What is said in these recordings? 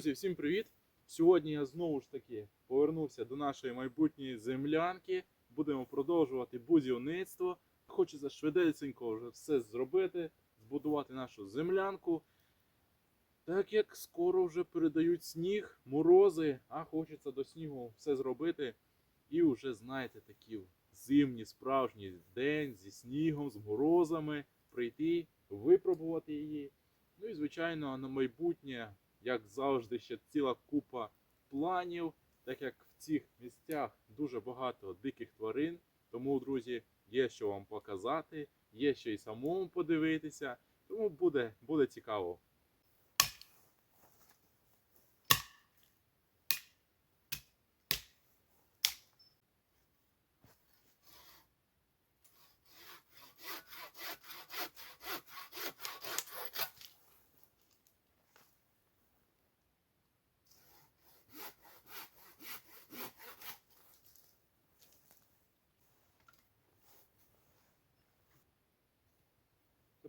Друзі, всім привіт! Сьогодні я знову ж таки повернувся до нашої майбутньої землянки. Будемо продовжувати будівництво. Хочеться швидесенько вже все зробити, збудувати нашу землянку. Так як скоро вже передають сніг, морози, а хочеться до снігу все зробити. І вже, знаєте, такі зимні, справжні день зі снігом, з морозами прийти, випробувати її. Ну і звичайно, на майбутнє, як завжди, ще ціла купа планів, так як в цих місцях дуже багато диких тварин. Тому, друзі, є що вам показати, є що й самому подивитися. Тому буде, буде цікаво.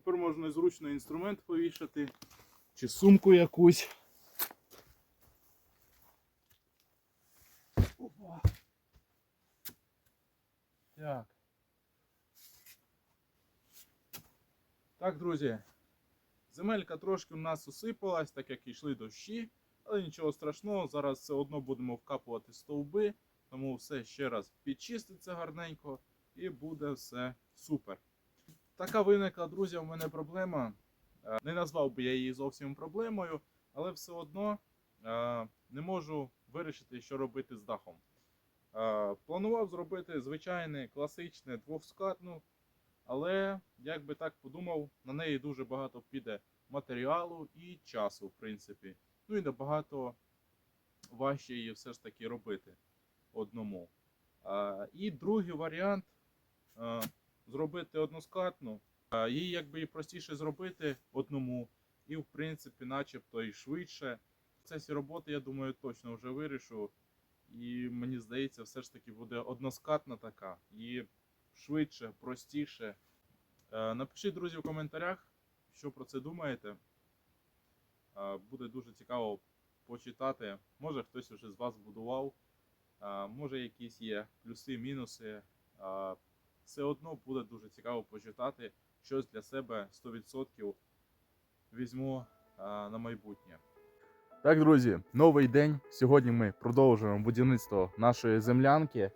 Тепер можна зручно інструмент повішати чи сумку якусь. Опа. Так. Так, друзі. Земелька трошки у нас осипалась, так як йшли дощі, але нічого страшного, зараз все одно будемо вкапувати стовби, тому все ще раз підчиститься гарненько і буде все супер. Така виникла, друзі, у мене проблема. Е, Не назвав би я її зовсім проблемою, але все одно е, не можу вирішити, що робити з дахом. Е, Планував зробити звичайне класичне двоскатну, але як би так подумав, на неї дуже багато піде матеріалу і часу, в принципі. Ну і набагато важче її все ж таки робити одному. І другий варіант зробити односкатну. Її якби і простіше зробити одному, і в принципі, начебто і швидше. В процесі роботи, я думаю, точно вже вирішу. І мені здається, все ж таки буде односкатна така і швидше, простіше. Е, Напишіть, друзі, в коментарях, що про це думаєте. Е, Буде дуже цікаво почитати. Може хтось вже з вас будував, е, може якісь є плюси, мінуси. Все одно буде дуже цікаво почитати щось для себе 100% візьму а, на майбутнє. Так, друзі, новий день. Сьогодні ми продовжуємо будівництво нашої землянки.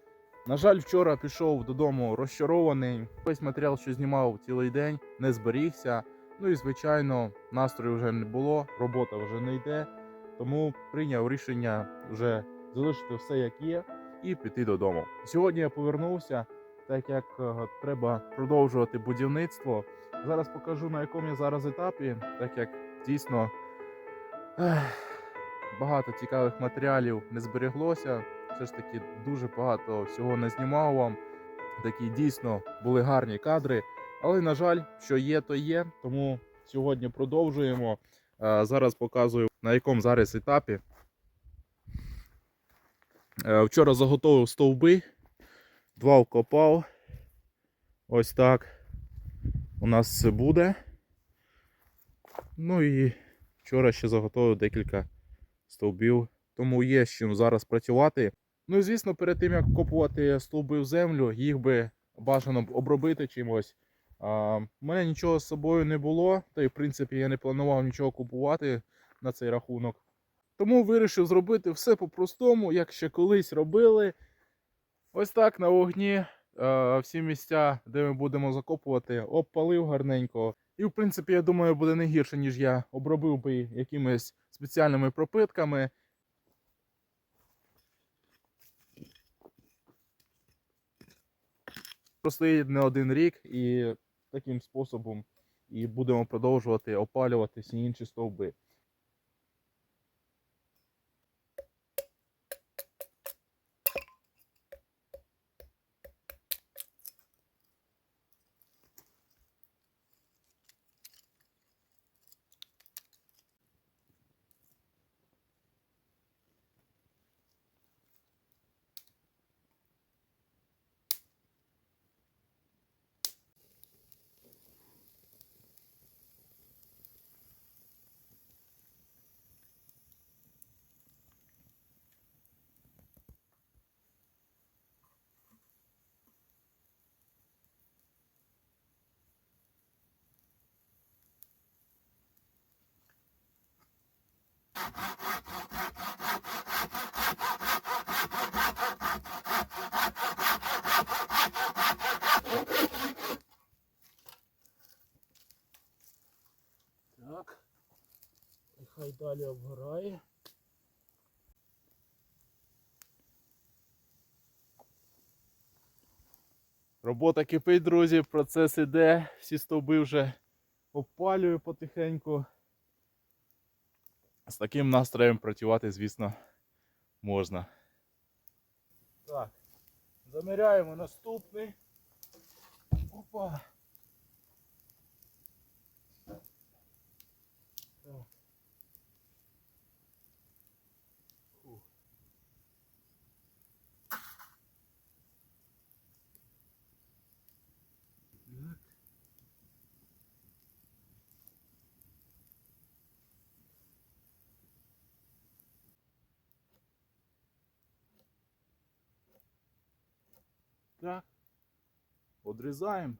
На жаль, вчора пішов додому розчарований. Весь матеріал, що знімав цілий день, не зберігся. Ну і звичайно, настрою вже не було, робота вже не йде. Тому прийняв рішення вже залишити все як є і піти додому. Сьогодні я повернувся так як е, треба продовжувати будівництво. Зараз покажу на якому я зараз етапі, так як дійсно багато цікавих матеріалів не збереглося. Все ж таки дуже багато всього не знімав вам. Такі дійсно були гарні кадри. Але, на жаль, що є, то є. Тому сьогодні продовжуємо. Е, Зараз показую на якому зараз етапі. Е, Вчора заготовив стовби. Два вкопав. Ось так. У нас все буде. Ну і вчора ще заготовив декілька стовбів. Тому є з чим зараз працювати. Ну і звісно, перед тим як вкопувати стовби в землю, їх би бажано обробити чимось. А, У мене нічого з собою не було, та й в принципі я не планував нічого купувати на цей рахунок. Тому вирішив зробити все по-простому, як ще колись робили. Ось так на вогні. е, Всі місця, де ми будемо закопувати, обпалив гарненько. І в принципі, я думаю, буде не гірше, ніж я обробив би якимись спеціальними пропитками. Простоїть не один рік і таким способом і будемо продовжувати опалювати всі інші стовби. Так. Нехай далі обгорає. Робота кипить, друзі, процес іде, всі стовби вже опалюю потихеньку. З таким настроєм працювати, звісно, можна. Так, заміряємо наступний. Опа. Одрізаємо.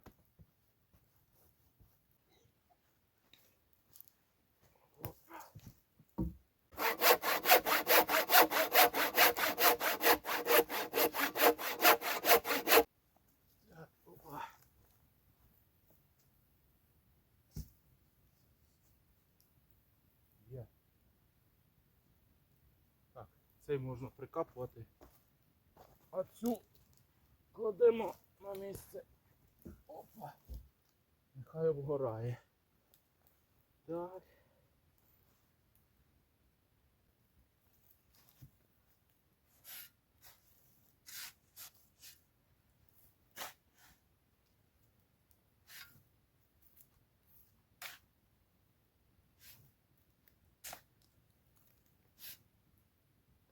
Так, опа. Є. Так, цей можна прикапувати. А цю кладемо на місце. Опа. Нехай обгорає. Так.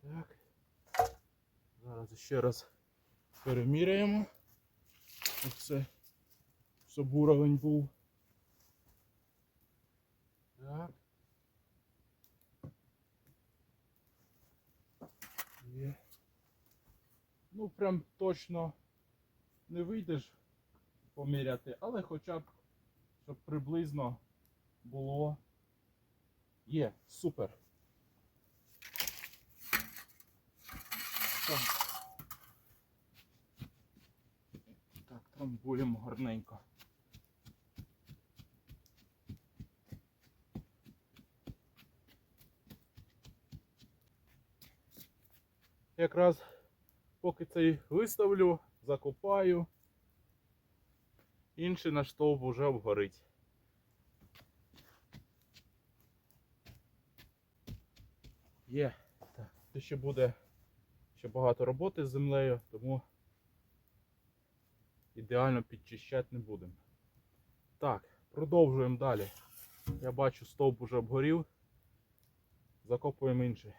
Так. Зараз ще раз переміряємо. Оце щоб уровень був. Так. Є. Ну, прям точно не вийдеш поміряти, але хоча б, щоб приблизно було. Є, супер. Так. Так, трамбуємо гарненько. Якраз поки цей виставлю, закопаю, інший наш стовп уже обгорить. Є. Так. Це ще буде ще багато роботи з землею, тому ідеально підчищати не будемо. Так, продовжуємо далі. Я бачу, стовп уже обгорів. Закопуємо інший.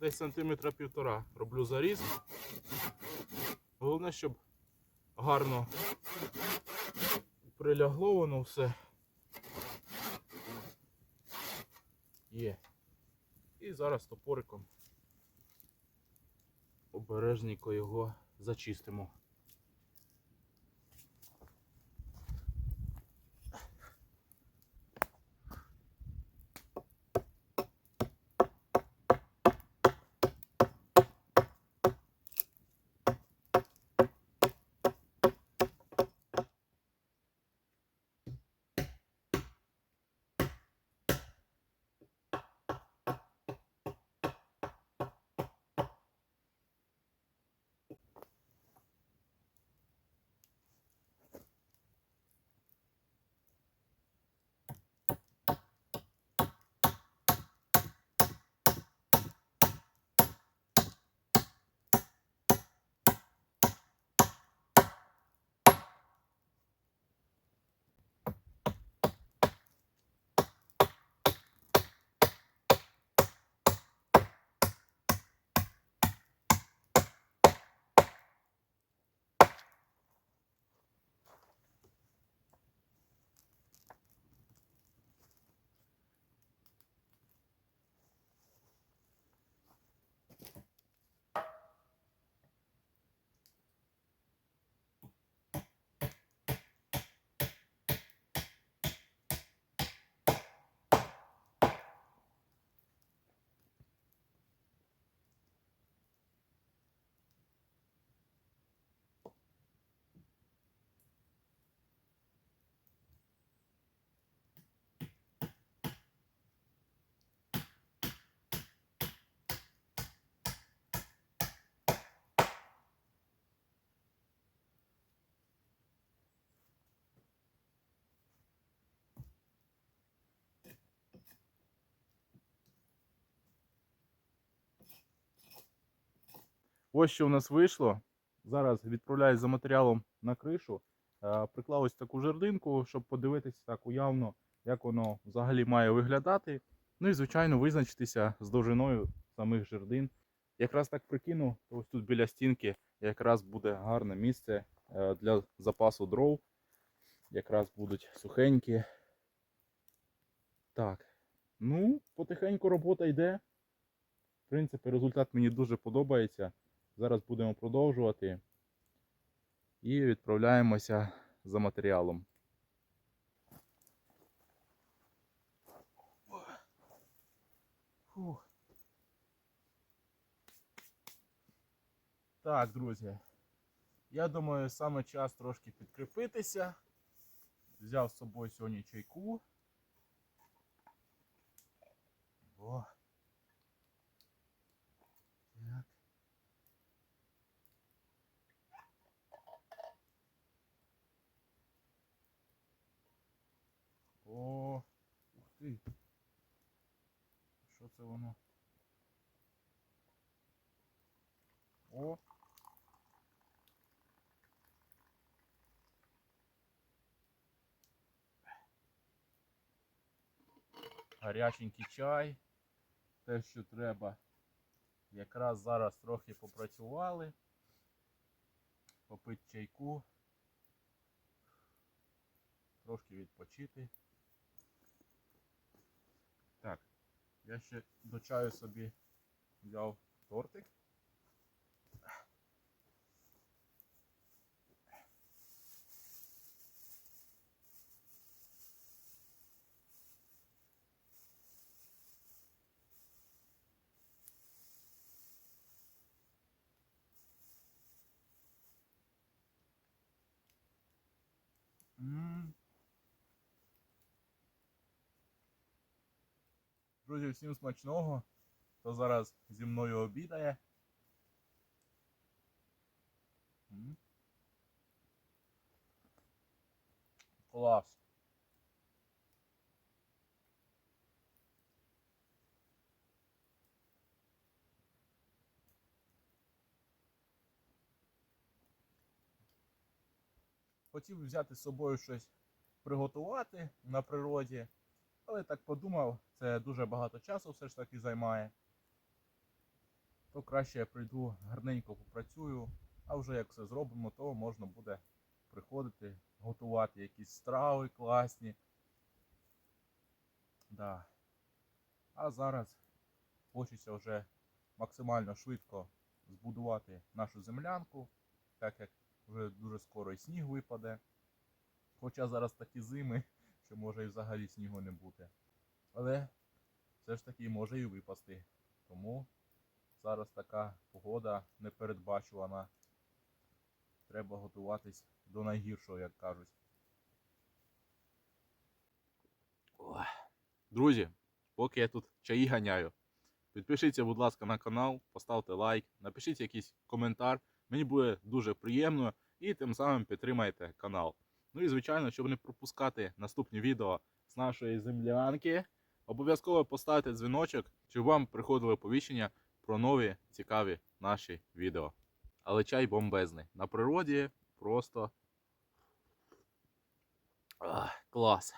Десь сантиметра півтора роблю заріз. Головне, щоб гарно прилягло воно все. Є. І зараз топориком обережненько його зачистимо. Ось що у нас вийшло. Зараз відправляюсь за матеріалом на кришу. Е, Приклав ось таку жердинку, щоб подивитися так уявно, як воно взагалі має виглядати. Ну і, звичайно, визначитися з довжиною самих жердин. Якраз так прикинув, то ось тут біля стінки якраз буде гарне місце е, для запасу дров. Якраз будуть сухенькі. Так. Ну, потихеньку робота йде. В принципі, результат мені дуже подобається. Зараз будемо продовжувати і відправляємося за матеріалом. Фух. Так, друзі. Я думаю, саме час трошки підкріпитися. Взяв з собою сьогодні чайку. О. О, ух ти. Що це воно? О. Гаряченький чай. Те, що треба. Якраз зараз трохи попрацювали. Попити чайку. Трошки відпочити. Так, я ще до чаю собі взяв тортик. Друзі, всім смачного. Хто зараз зі мною обідає. Клас. Хотів взяти з собою щось приготувати на природі, але так подумав, це дуже багато часу все ж таки займає. То краще я прийду гарненько попрацюю, а вже як все зробимо, то можна буде приходити, готувати якісь страви класні. Да. А зараз хочеться вже максимально швидко збудувати нашу землянку, так як вже дуже скоро і сніг випаде. Хоча зараз такі зими, що може і взагалі снігу не бути. Але все ж таки може і випасти. Тому зараз така погода непередбачувана. Треба готуватись до найгіршого, як кажуть. Друзі, поки я тут чаї ганяю, підпишіться, будь ласка, на канал, поставте лайк, напишіть якийсь коментар. Мені буде дуже приємно і тим самим підтримайте канал. Ну і звичайно, щоб не пропускати наступні відео з нашої землянки, обов'язково поставте дзвіночок, щоб вам приходили оповіщення про нові цікаві наші відео. Але чай бомбезний. На природі просто Ах, клас.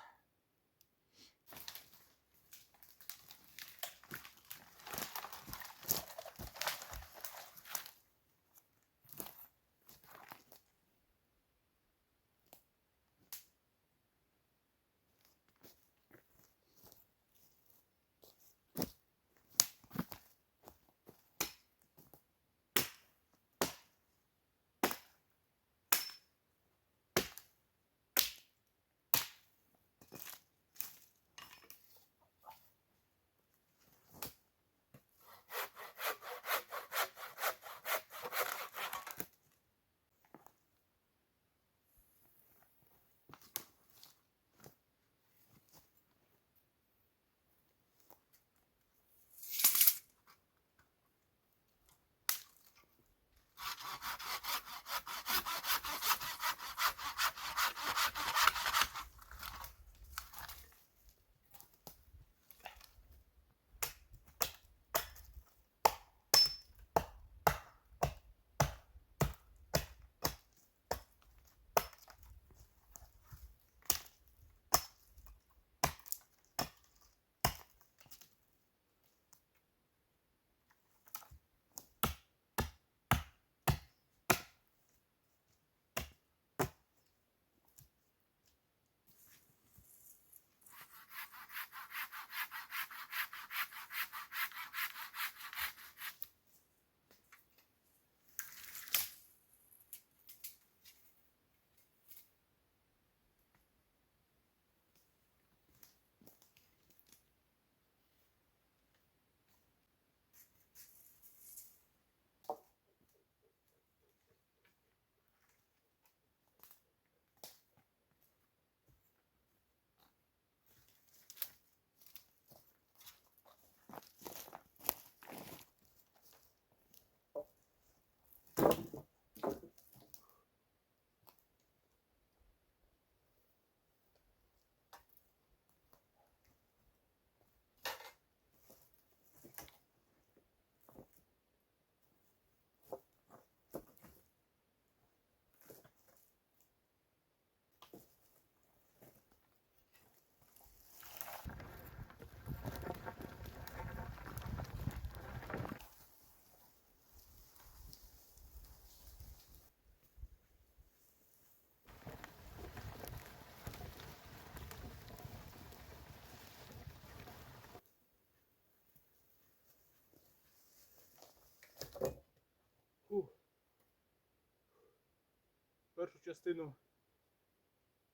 Частину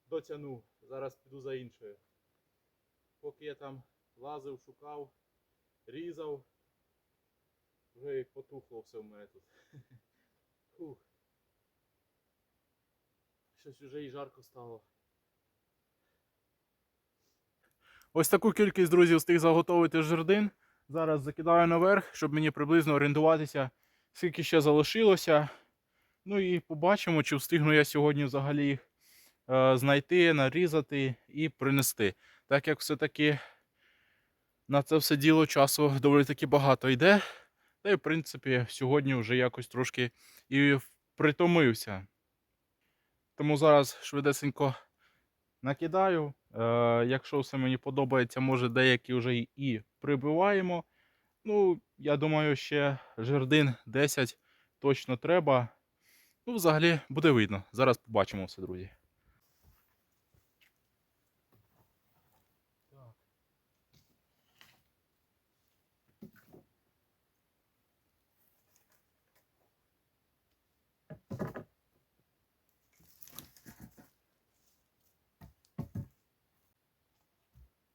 дотягнув. Зараз піду за іншою. Поки я там лазив, шукав, різав, вже і потухло все в мене тут. Фух. Щось вже і жарко стало. Ось таку кількість друзів встиг заготовити жердин. Зараз закидаю наверх, щоб мені приблизно орієнтуватися, скільки ще залишилося. Ну і побачимо, чи встигну я сьогодні взагалі їх е, знайти, нарізати і принести. Так як все-таки на це все діло часу доволі таки багато йде. Та й, в принципі, сьогодні вже якось трошки і притомився. Тому зараз швидесенько накидаю. Е, якщо все мені подобається, може деякі вже і прибиваємо. Ну, я думаю, ще жердин 10 точно треба. Ну, взагалі буде видно. Зараз побачимо все, друзі.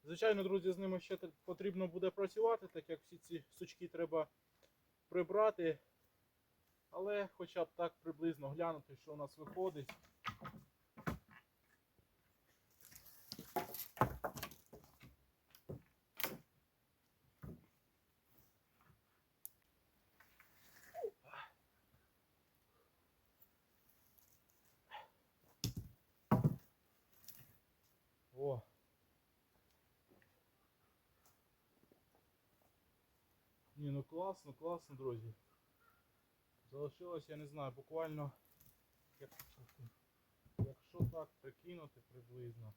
Звичайно, друзі, з ними ще потрібно буде працювати, так як всі ці сучки треба прибрати. Але хоча б так приблизно глянути, що у нас виходить. Ні, ну класно, класно, друзі. Залишилось, я не знаю, буквально, якщо так прикинути приблизно.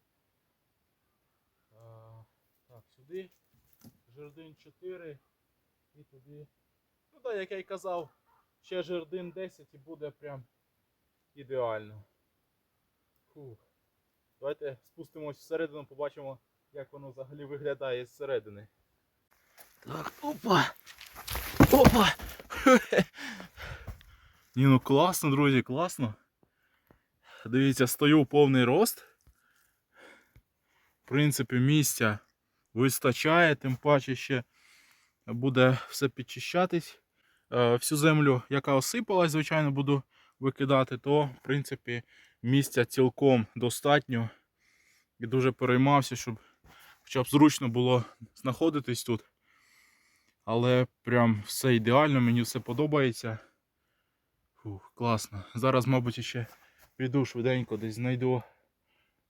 Так, сюди жердин 4 і туди. Ну так, як я й казав, ще жердин 10 і буде прям ідеально. Фух. Давайте спустимось всередину, побачимо, як воно взагалі виглядає зсередини. Так, опа! Опа! Ні, ну класно, друзі, класно. Дивіться, стою повний рост. В принципі, місця вистачає, тим паче ще буде все підчищатись. Е, Всю землю, яка осипалась, звичайно, буду викидати, то в принципі місця цілком достатньо. І дуже переймався, щоб хоча б зручно було знаходитись тут. Але прям все ідеально, мені все подобається. Фух, класно. Зараз, мабуть, ще піду швиденько десь знайду,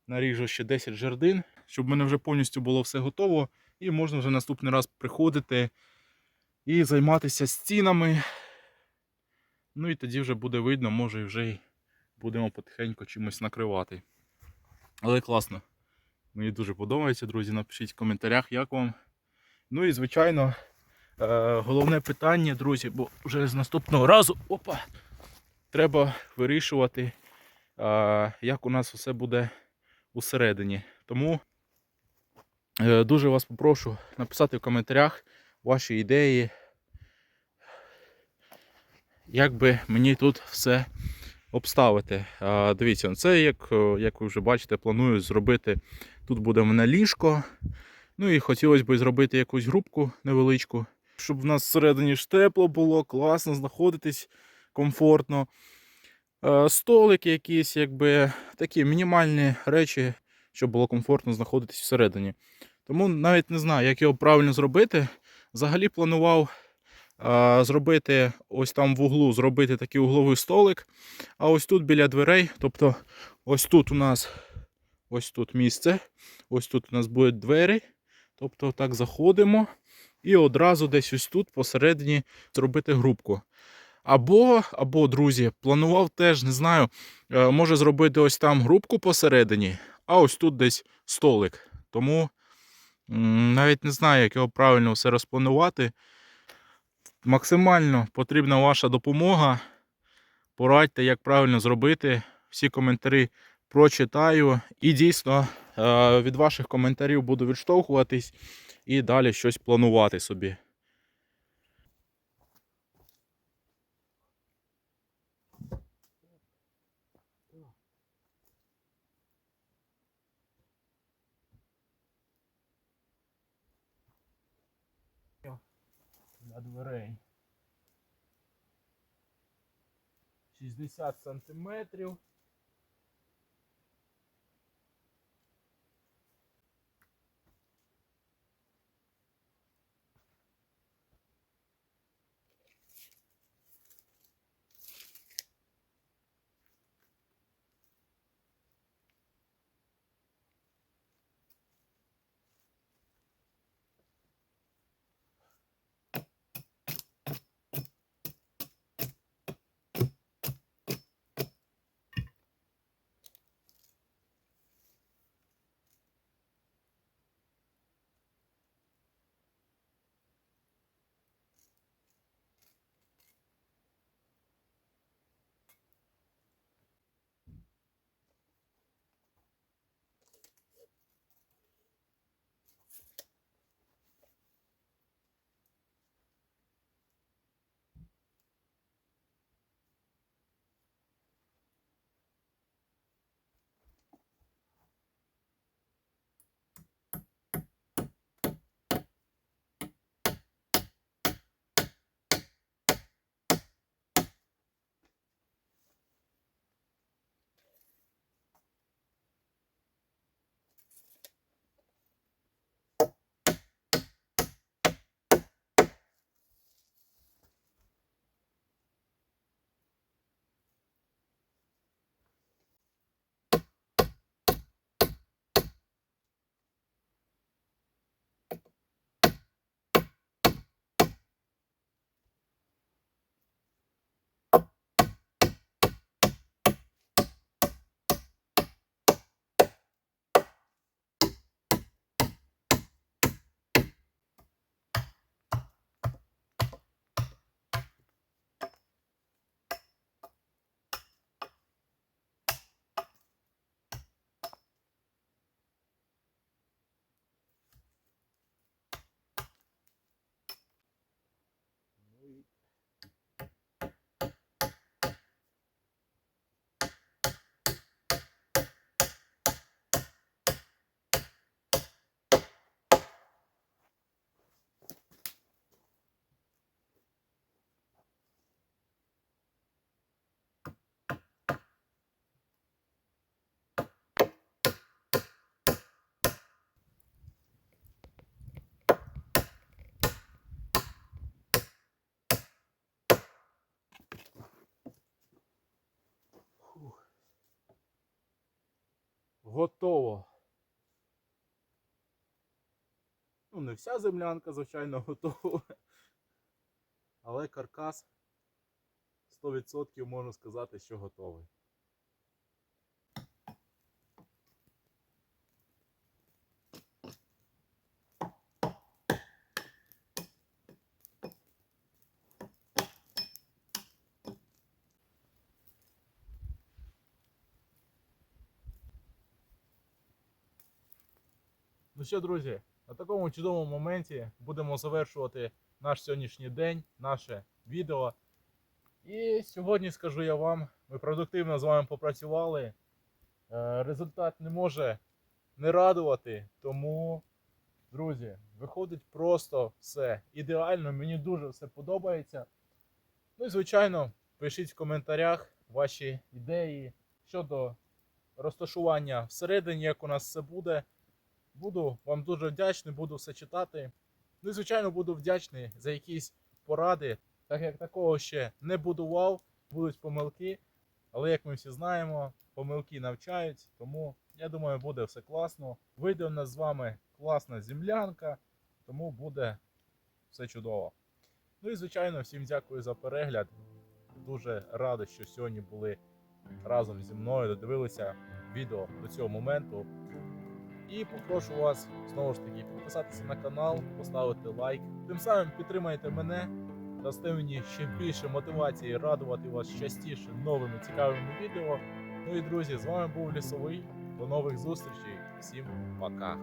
наріжу ще 10 жердин, щоб в мене вже повністю було все готово. І можна вже наступний раз приходити і займатися стінами. Ну і тоді вже буде видно, може і вже будемо потихеньку чимось накривати. Але класно. Мені дуже подобається, друзі. Напишіть в коментарях, як вам. Ну і звичайно, е, головне питання, друзі, бо вже з наступного разу опа, треба вирішувати, як у нас все буде усередині. Тому е, дуже вас попрошу написати в коментарях ваші ідеї, як би мені тут все обставити. Дивіться, це як, е, як ви вже бачите, планую зробити. Тут буде в мене ліжко. Ну і хотілося б зробити якусь групку невеличку, щоб в нас всередині ж тепло було, класно знаходитись комфортно. Е, Столики якісь, якби такі мінімальні речі, щоб було комфортно знаходитись всередині. Тому навіть не знаю, як його правильно зробити. Взагалі планував е, зробити ось там в углу, зробити такий угловий столик. А ось тут біля дверей, тобто ось тут у нас ось тут місце, ось тут у нас будуть двері. Тобто так заходимо і одразу десь ось тут посередині зробити групку. Або, або, друзі, планував теж, не знаю, е, може зробити ось там групку посередині, а ось тут десь столик. Тому навіть не знаю, як його правильно все розпланувати. Максимально потрібна ваша допомога. Порадьте, як правильно зробити. Всі коментарі прочитаю. І дійсно е, від ваших коментарів буду відштовхуватись і далі щось планувати собі. для дверей. 60 сантиметрів. Готово. Ну, не вся землянка, звичайно, готова. Але каркас 100% можна сказати, що готовий. Ну що, друзі, на такому чудовому моменті будемо завершувати наш сьогоднішній день, наше відео. І сьогодні скажу я вам, ми продуктивно з вами попрацювали. Е, Результат не може не радувати, тому, друзі, виходить просто все ідеально. Мені дуже все подобається. Ну і звичайно, пишіть в коментарях ваші ідеї щодо розташування всередині, як у нас все буде. Буду вам дуже вдячний, буду все читати. Ну і звичайно буду вдячний за якісь поради, так як такого ще не будував, будуть помилки. Але як ми всі знаємо, помилки навчають, тому я думаю, буде все класно. Вийде у нас з вами класна землянка, тому буде все чудово. Ну і звичайно, всім дякую за перегляд. Дуже радий, що сьогодні були разом зі мною, додивилися відео до цього моменту. І попрошу вас знову ж таки підписатися на канал, поставити лайк. Тим самим підтримайте мене, дасте мені ще більше мотивації радувати вас частіше новими цікавими відео. Ну і друзі, з вами був Лісовий. До нових зустрічей. Всім пока.